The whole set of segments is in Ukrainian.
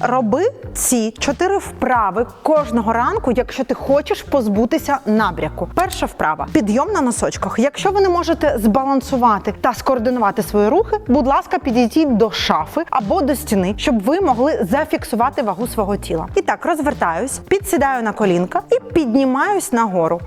Роби ці чотири вправи кожного ранку, якщо ти хочеш позбутися набряку. Перша вправа підйом на носочках. Якщо ви не можете збалансувати та скоординувати свої рухи, будь ласка, підійдіть до шафи або до стіни, щоб ви могли зафіксувати вагу свого тіла. І так, розвертаюсь, підсідаю на колінка і піднімаюсь нагору.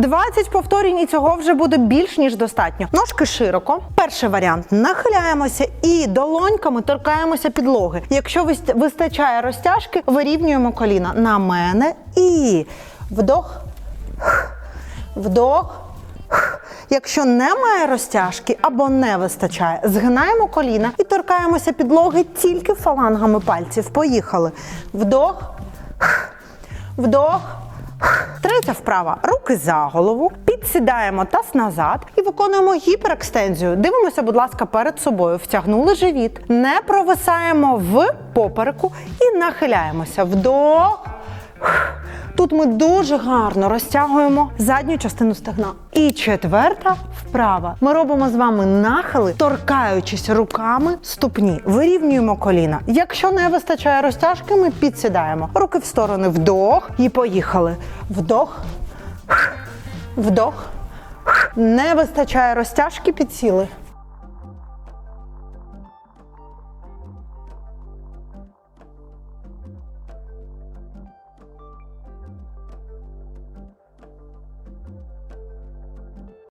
20 повторень і цього вже буде більш ніж достатньо. Ножки широко. Перший варіант нахиляємося і долоньками торкаємося підлоги. Якщо вистачає розтяжки, вирівнюємо коліна на мене і вдох, вдох. Якщо немає розтяжки або не вистачає, згинаємо коліна і торкаємося підлоги тільки фалангами пальців. Поїхали. Вдох, вдох. Третя вправа. Руки за голову. Підсідаємо таз назад і виконуємо гіперекстензію. Дивимося, будь ласка, перед собою. Втягнули живіт. Не провисаємо в попереку і нахиляємося. Вдох. Тут ми дуже гарно розтягуємо задню частину стегна. І четверта вправа. Ми робимо з вами нахили, торкаючись руками ступні. Вирівнюємо коліна. Якщо не вистачає розтяжки, ми підсідаємо. Руки в сторони, вдох і поїхали. Вдох, вдох. Не вистачає розтяжки, підсіли.